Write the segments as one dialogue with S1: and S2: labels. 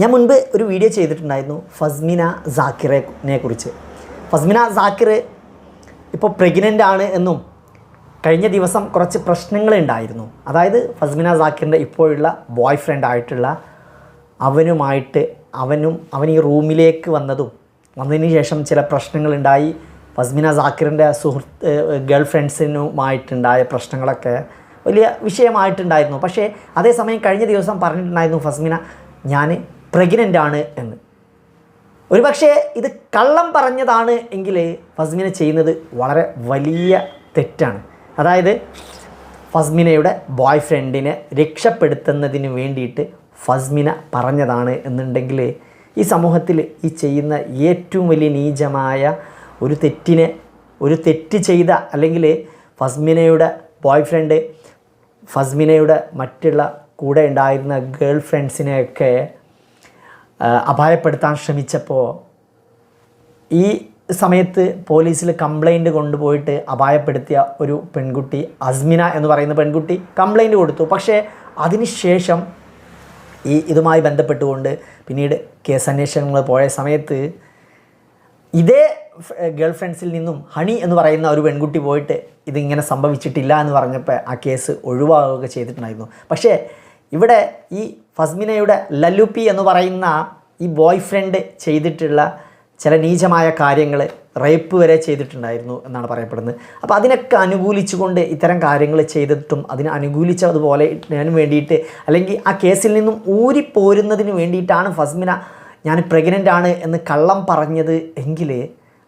S1: ഞാൻ മുൻപ് ഒരു വീഡിയോ ചെയ്തിട്ടുണ്ടായിരുന്നു ഫസ്മിന സാക്കിറിനെ കുറിച്ച്. ഫസ്മിന സാക്കിർ ഇപ്പോൾ പ്രഗ്നന്റ് ആണ് എന്നും കഴിഞ്ഞ ദിവസം കുറച്ച് പ്രശ്നങ്ങൾ ഉണ്ടായിരുന്നു. അതായത് ഫസ്മിന സാക്കിറിന്റെ ഇപ്പോഴുള്ള ബോയ് ഫ്രണ്ട് ആയിട്ടുള്ള അവനുമായിട്ട് അവനും അവൻ ഈ റൂമിലേക്ക് വന്നതും വന്നതിന് ശേഷം ചില പ്രശ്നങ്ങളുണ്ടായി ഫസ്മിന സാക്കിറിന്റെ സുഹൃത്ത് ഗേൾ ഫ്രണ്ട്സിനുമായിട്ടുണ്ടായ പ്രശ്നങ്ങളൊക്കെ വലിയ വിഷയമായിട്ടുണ്ടായിരുന്നു. പക്ഷേ അതേസമയം കഴിഞ്ഞ ദിവസം പറഞ്ഞിട്ടുണ്ടായിരുന്നു ഫസ്മിന ഞാൻ പ്രഗ്നന്റ് ആണ് എന്ന്. ഒരു പക്ഷേ ഇത് കള്ളം പറഞ്ഞതാണ് എങ്കിൽ ഫസ്മിന ചെയ്യുന്നത് വളരെ വലിയ തെറ്റാണ്. അതായത് ഫസ്മിനയുടെ ബോയ് ഫ്രണ്ടിനെ രക്ഷപ്പെടുത്തുന്നതിന് വേണ്ടിയിട്ട് ഫസ്മിന പറഞ്ഞതാണ് എന്നുണ്ടെങ്കിൽ ഈ സമൂഹത്തിൽ ഈ ചെയ്യുന്ന ഏറ്റവും വലിയ നീചമായ ഒരു തെറ്റിനെ ഒരു തെറ്റ് ചെയ്ത അല്ലെങ്കിൽ ഫസ്മിനയുടെ ബോയ് ഫ്രണ്ട് ഫസ്മിനയുടെ മറ്റുള്ള കൂടെ ഉണ്ടായിരുന്ന ഗേൾ ഫ്രണ്ട്സിനെയൊക്കെ അപായപ്പെടുത്താൻ ശ്രമിച്ചപ്പോൾ ഈ സമയത്ത് പോലീസിൽ കംപ്ലൈന്റ് കൊണ്ടുപോയിട്ട് അപായപ്പെടുത്തിയ ഒരു പെൺകുട്ടി അസ്മിന എന്ന് പറയുന്ന പെൺകുട്ടി കംപ്ലൈന്റ് കൊടുത്തു. പക്ഷേ അതിനുശേഷം ഈ ഇതുമായി ബന്ധപ്പെട്ടുകൊണ്ട് പിന്നീട് കേസ് അന്വേഷണങ്ങൾ പോയ സമയത്ത് ഇതേ ഗേൾ ഫ്രണ്ട്സിൽ നിന്നും ഹണി എന്ന് പറയുന്ന ഒരു പെൺകുട്ടി പോയിട്ട് ഇതിങ്ങനെ സംഭവിച്ചിട്ടില്ല എന്ന് പറഞ്ഞപ്പോൾ ആ കേസ് ഒഴിവാകുകയൊക്കെ ചെയ്തിട്ടുണ്ടായിരുന്നു. പക്ഷേ ഇവിടെ ഈ ഫസ്മിനയുടെ ലല്ലുപ്പി എന്ന് പറയുന്ന ഈ ബോയ് ഫ്രണ്ട് ചെയ്തിട്ടുള്ള ചില നീചമായ കാര്യങ്ങൾ റേപ്പ് വരെ ചെയ്തിട്ടുണ്ടായിരുന്നു എന്നാണ് പറയപ്പെടുന്നത്. അപ്പോൾ അതിനൊക്കെ അനുകൂലിച്ചുകൊണ്ട് ഇത്തരം കാര്യങ്ങൾ ചെയ്തിട്ടും അതിനെ അനുകൂലിച്ചതുപോലെ ഞാൻ വേണ്ടിയിട്ട് അല്ലെങ്കിൽ ആ കേസിൽ നിന്നും ഊരിപ്പോരുന്നതിന് വേണ്ടിയിട്ടാണ് ഫസ്മിന ഞാൻ പ്രഗ്നന്റ് ആണ് എന്ന് കള്ളം പറഞ്ഞത് എങ്കിൽ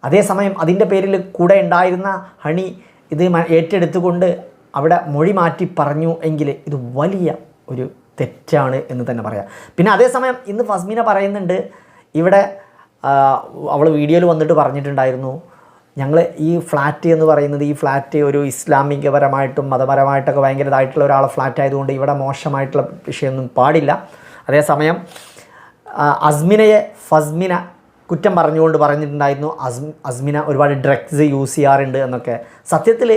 S1: അതേസമയം അതിന്റെ പേരിൽ കൂടെ ഉണ്ടായിരുന്ന ഹണി ഇത് ഏറ്റെടുത്തുകൊണ്ട് അവിടെ മൊഴി മാറ്റി പറഞ്ഞു എങ്കിൽ ഇത് വലിയ ഒരു തെറ്റാണ് എന്ന് തന്നെ പറയാം. പിന്നെ അതേസമയം ഇന്ന് ഫസ്മിന പറയുന്നുണ്ട് ഇവിടെ അവൾ വീഡിയോയിൽ വന്നിട്ട് പറഞ്ഞിട്ടുണ്ടായിരുന്നു ഞങ്ങൾ ഈ ഫ്ലാറ്റ് എന്ന് പറയുന്നത് ഈ ഫ്ലാറ്റ് ഒരു ഇസ്ലാമികപരമായിട്ടും മതപരമായിട്ടൊക്കെ ഭയങ്കര ഇതായിട്ടുള്ള ഒരാളെ ഫ്ലാറ്റ് ആയതുകൊണ്ട് ഇവിടെ മോശമായിട്ടുള്ള വിഷയമൊന്നും പാടില്ല. അതേസമയം അസ്മിനയെ ഫസ്മിന കുറ്റം പറഞ്ഞുകൊണ്ട് പറഞ്ഞിട്ടുണ്ടായിരുന്നു. അസ് അസ്മിന ഒരുപാട് ഡ്രഗ്സ് യൂസ് ചെയ്യാറുണ്ട് എന്നൊക്കെ. സത്യത്തിൽ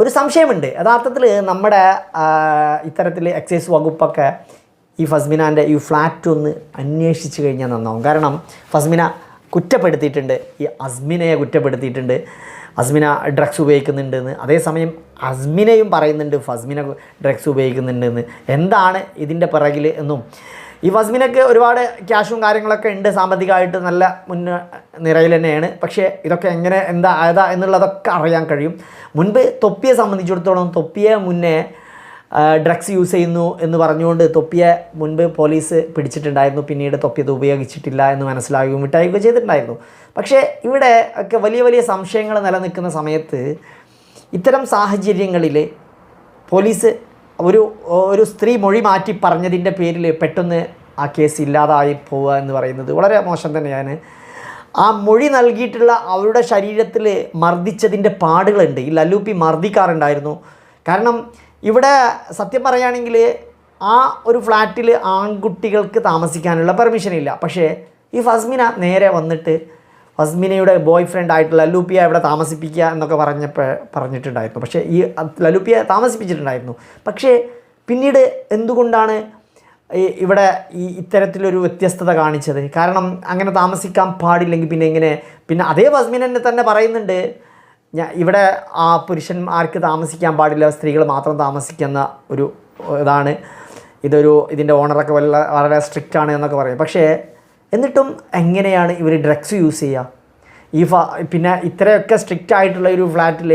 S1: ഒരു സംശയമുണ്ട്. യഥാർത്ഥത്തിൽ നമ്മുടെ ഇത്തരത്തിൽ എക്സൈസ് വകുപ്പൊക്കെ ഈ ഫസ്മിനാന്റെ ഈ ഫ്ലാറ്റ് ഒന്ന് അന്വേഷിച്ച് കഴിഞ്ഞാൽ നന്നാവും. കാരണം ഫസ്മിന കുറ്റപ്പെടുത്തിയിട്ടുണ്ട്. ഈ അസ്മിനയെ കുറ്റപ്പെടുത്തിയിട്ടുണ്ട്. അസ്മിന ഡ്രഗ്സ് ഉപയോഗിക്കുന്നുണ്ടെന്ന്. അതേസമയം അസ്മിനയും പറയുന്നുണ്ട് ഫസ്മിന ഡ്രഗ്സ് ഉപയോഗിക്കുന്നുണ്ടെന്ന്. എന്താണ് ഇതിന്റെ പിറകിൽ എന്നും ഈ വസ്മിനൊക്കെ ഒരുപാട് ക്യാഷും കാര്യങ്ങളൊക്കെ ഉണ്ട് സാമ്പത്തികമായിട്ട് നല്ല മുന്ന നിരയിൽ തന്നെയാണ്. പക്ഷേ ഇതൊക്കെ എങ്ങനെ എന്താ ഏതാ എന്നുള്ളതൊക്കെ അറിയാൻ കഴിയും. മുൻപ് തൊപ്പിയെ സംബന്ധിച്ചിടത്തോളം തൊപ്പിയെ മുന്നേ ഡ്രഗ്സ് യൂസ് ചെയ്യുന്നു എന്ന് പറഞ്ഞുകൊണ്ട് തൊപ്പിയെ മുൻപ് പോലീസ് പിടിച്ചിട്ടുണ്ടായിരുന്നു. പിന്നീട് തൊപ്പി അത് ഉപയോഗിച്ചിട്ടില്ല എന്ന് മനസ്സിലാവുകയും വിട്ടായുകയും ചെയ്തിട്ടുണ്ടായിരുന്നു. പക്ഷേ ഇവിടെ ഒക്കെ വലിയ വലിയ സംശയങ്ങൾ നിലനിൽക്കുന്ന സമയത്ത് ഇത്തരം സാഹചര്യങ്ങളിൽ പോലീസ് ഒരു ഒരു സ്ത്രീ മൊഴി മാറ്റി പറഞ്ഞതിന്റെ പേരിൽ പെട്ടെന്ന് ആ കേസ് ഇല്ലാതായി പോവുക എന്ന് പറയുന്നത് വളരെ മോശം തന്നെയാണ്. ആ മൊഴി നൽകിയിട്ടുള്ള അവരുടെ ശരീരത്തിൽ മർദ്ദിച്ചതിന്റെ പാടുകളുണ്ട്. ഈ ലല്ലൂപ്പി മർദ്ദിക്കാറുണ്ടായിരുന്നു. കാരണം ഇവിടെ സത്യം പറയുകയാണെങ്കിൽ ആ ഒരു ഫ്ലാറ്റിൽ ആൺകുട്ടികൾക്ക് താമസിക്കാനുള്ള പെർമിഷൻ ഇല്ല പക്ഷേ ഈ ഫസ്മിന നേരെ വന്നിട്ട് ഫസ്മിനയുടെ ബോയ് ഫ്രണ്ട് ആയിട്ടുള്ള ലലൂപ്പിയ ഇവിടെ താമസിപ്പിക്കുക എന്നൊക്കെ പറഞ്ഞപ്പോൾ പറഞ്ഞിട്ടുണ്ടായിരുന്നു. പക്ഷേ ഈ ലലൂപ്പിയ താമസിപ്പിച്ചിട്ടുണ്ടായിരുന്നു. പക്ഷേ പിന്നീട് എന്തുകൊണ്ടാണ് ഇവിടെ ഈ ഇത്തരത്തിലൊരു വ്യത്യസ്തത കാണിച്ചത്? കാരണം അങ്ങനെ താമസിക്കാൻ പാടില്ലെങ്കിൽ പിന്നെ എങ്ങനെ? പിന്നെ അതേ വസ്മിൻ എന്നെ തന്നെ പറയുന്നുണ്ട് ഞാൻ ഇവിടെ ആ പുരുഷന്മാർക്ക് താമസിക്കാൻ പാടില്ല സ്ത്രീകൾ മാത്രം താമസിക്കുന്ന ഒരു ഇതാണ്. ഇതൊരു ഇതിന്റെ ഓണറൊക്കെ വല്ല വളരെ സ്ട്രിക്റ്റ് ആണ് എന്നൊക്കെ പറയും. പക്ഷേ എന്നിട്ടും എങ്ങനെയാണ് ഇവർ ഡ്രഗ്സ് യൂസ് ചെയ്യുക ഈ ഫ പിന്നെ ഇത്രയൊക്കെ സ്ട്രിക്റ്റ് ആയിട്ടുള്ള ഒരു ഫ്ലാറ്റിൽ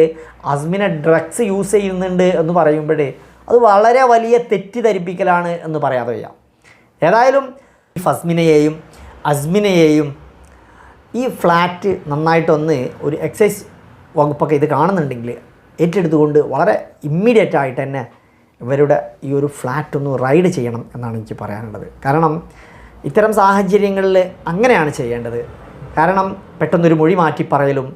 S1: അസ്മിനെ ഡ്രഗ്സ് യൂസ് ചെയ്യുന്നുണ്ട് എന്ന് പറയുമ്പോഴേ അത് വളരെ വലിയ തെറ്റിദ്ധരിപ്പിക്കലാണ് എന്ന് പറയാതെ വയ്യ. ഏതായാലും ഫസ്മിനയെയും അസ്മിനയെയും ഈ ഫ്ലാറ്റ് നന്നായിട്ടൊന്ന് ഒരു എക്സൈസ് വകുപ്പൊക്കെ ഇത് കാണുന്നുണ്ടെങ്കിൽ ഏറ്റെടുത്തുകൊണ്ട് വളരെ ഇമ്മീഡിയറ്റ് ആയിട്ട് തന്നെ ഇവരുടെ ഈ ഒരു ഫ്ലാറ്റ് ഒന്ന് റൈഡ് ചെയ്യണം എന്നാണ് എനിക്ക് പറയാനുള്ളത്. കാരണം ഇത്തരം സാഹചര്യങ്ങളിൽ അങ്ങനെയാണ് ചെയ്യേണ്ടത്. കാരണം പെട്ടെന്നൊരു മൊഴി മാറ്റി പറയലും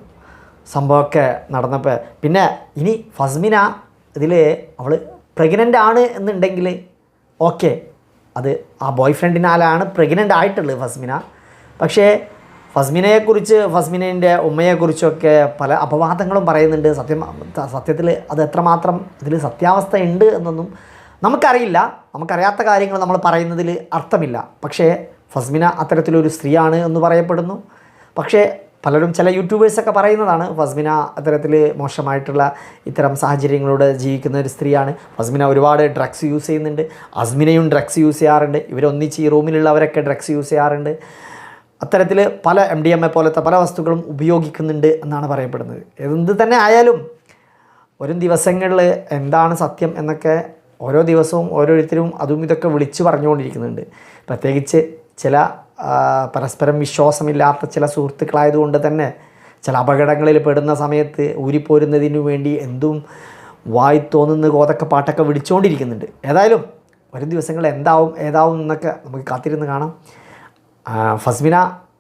S1: സംഭവമൊക്കെ നടന്നപ്പോൾ പിന്നെ ഇനി ഫസ്മിന ഇതിൽ അവൾ പ്രഗ്നന്റ് ആണ് എന്നുണ്ടെങ്കിൽ ഓക്കെ അത് ആ ബോയ് ഫ്രണ്ടിനാലാണ് പ്രഗ്നന്റ് ആയിട്ടുള്ളത് ഫസ്മിന. പക്ഷേ ഫസ്മിനയെക്കുറിച്ച് ഫസ്മിനേന്റെ ഉമ്മയെക്കുറിച്ചൊക്കെ പല അപവാദങ്ങളും പറയുന്നുണ്ട്. സത്യം സത്യത്തിൽ അത് എത്രമാത്രം ഇതിൽ സത്യാവസ്ഥ ഉണ്ട് എന്നൊന്നും നമുക്കറിയില്ല നമുക്കറിയാത്ത കാര്യങ്ങൾ നമ്മൾ പറയുന്നതിൽ അർത്ഥമില്ല. പക്ഷേ ഫസ്മിന അത്തരത്തിലൊരു സ്ത്രീയാണ് എന്ന് പറയപ്പെടുന്നു. പക്ഷേ പലരും ചില യൂട്യൂബേഴ്സൊക്കെ പറയുന്നതാണ് ഫസ്മിന അത്തരത്തിൽ മോശമായിട്ടുള്ള ഇത്തരം സാഹചര്യങ്ങളോട് ജീവിക്കുന്ന ഒരു സ്ത്രീയാണ്. ഫസ്മിന ഒരുപാട് ഡ്രഗ്സ് യൂസ് ചെയ്യുന്നുണ്ട്. അസ്മിനയും ഡ്രഗ്സ് യൂസ് ചെയ്യാറുണ്ട്. ഇവരൊന്നിച്ച് ഈ റൂമിലുള്ളവരൊക്കെ ഡ്രഗ്സ് യൂസ് ചെയ്യാറുണ്ട്. അത്തരത്തിൽ പല എം ഡി എം എ പോലത്തെ പല വസ്തുക്കളും ഉപയോഗിക്കുന്നുണ്ട് എന്നാണ് പറയപ്പെടുന്നത്. എന്ത് തന്നെ ആയാലും വരും ദിവസങ്ങളിൽ എന്താണ് സത്യം എന്നൊക്കെ ഓരോ ദിവസവും ഓരോരുത്തരും അതും ഇതൊക്കെ വിളിച്ചു പറഞ്ഞുകൊണ്ടിരിക്കുന്നുണ്ട്. പ്രത്യേകിച്ച് ചില പരസ്പരം വിശ്വാസമില്ലാത്ത ചില സുഹൃത്തുക്കളായതുകൊണ്ട് തന്നെ ചില അപകടങ്ങളിൽ പെടുന്ന സമയത്ത് ഊരിപ്പോരുന്നതിനു വേണ്ടി എന്തും വായി തോന്നുന്ന കോതക്ക പാട്ടൊക്കെ വിളിച്ചുകൊണ്ടിരിക്കുന്നുണ്ട് ഏതായാലും വരും ദിവസങ്ങൾ എന്താവും ഏതാവും എന്നൊക്കെ നമുക്ക് കാത്തിരുന്ന് കാണാം. ഫസ്മിന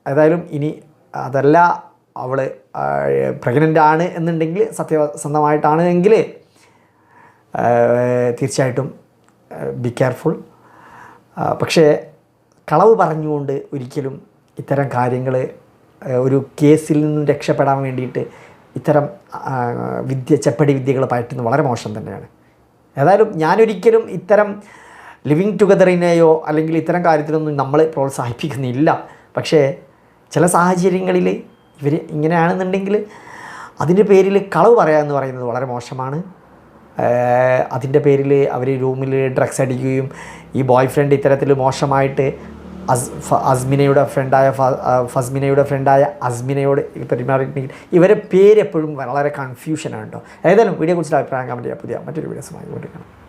S1: ഏതായാലും ഇനി അതല്ല അവൾ പ്രഗ്നന്റ് ആണ് എന്നുണ്ടെങ്കിൽ സത്യസന്ധമായിട്ടാണ് എങ്കിൽ തീർച്ചയായിട്ടും ബി കെയർഫുൾ പക്ഷേ കളവ് പറഞ്ഞുകൊണ്ട് ഒരിക്കലും ഇത്തരം കാര്യങ്ങൾ ഒരു കേസിൽ നിന്നും രക്ഷപ്പെടാൻ വേണ്ടിയിട്ട് ഇത്തരം വിദ്യ ചെപ്പടി വിദ്യകൾ പയറ്റുന്നത് വളരെ മോശം തന്നെയാണ്. ഏതായാലും ഞാനൊരിക്കലും ഇത്തരം ലിവിങ് ടുഗദറിനെയോ അല്ലെങ്കിൽ ഇത്തരം കാര്യത്തിലൊന്നും നമ്മൾ പ്രോത്സാഹിപ്പിക്കുന്നില്ല. പക്ഷേ ചില സാഹചര്യങ്ങളിൽ ഇവർ ഇങ്ങനെയാണെന്നുണ്ടെങ്കിൽ അതിന്റെ പേരിൽ കളവ് പറയുക എന്ന് പറയുന്നത് വളരെ മോശമാണ്. അതിന്റെ പേരിൽ അവർ റൂമിൽ ഡ്രഗ്സ് അടിക്കുകയും ഈ ബോയ് ഫ്രണ്ട് ഇത്തരത്തിൽ മോശമായിട്ട് അസ് അസ്മിനയുടെ ഫ്രണ്ടായ ഫസ്മിനയുടെ ഫ്രണ്ടായ അസ്മിനയോട് പെരുമാറിയിട്ടുണ്ടെങ്കിൽ ഇവരെ പേര് എപ്പോഴും വളരെ കൺഫ്യൂഷനാണ് കേട്ടോ. ഏതായാലും വീഡിയോ കുറിച്ചുള്ള അഭിപ്രായം കമന്റ് ചെയ്യുക പുതിയ മറ്റൊരു വീഡിയോസുമായി കൊണ്ടിരിക്കണം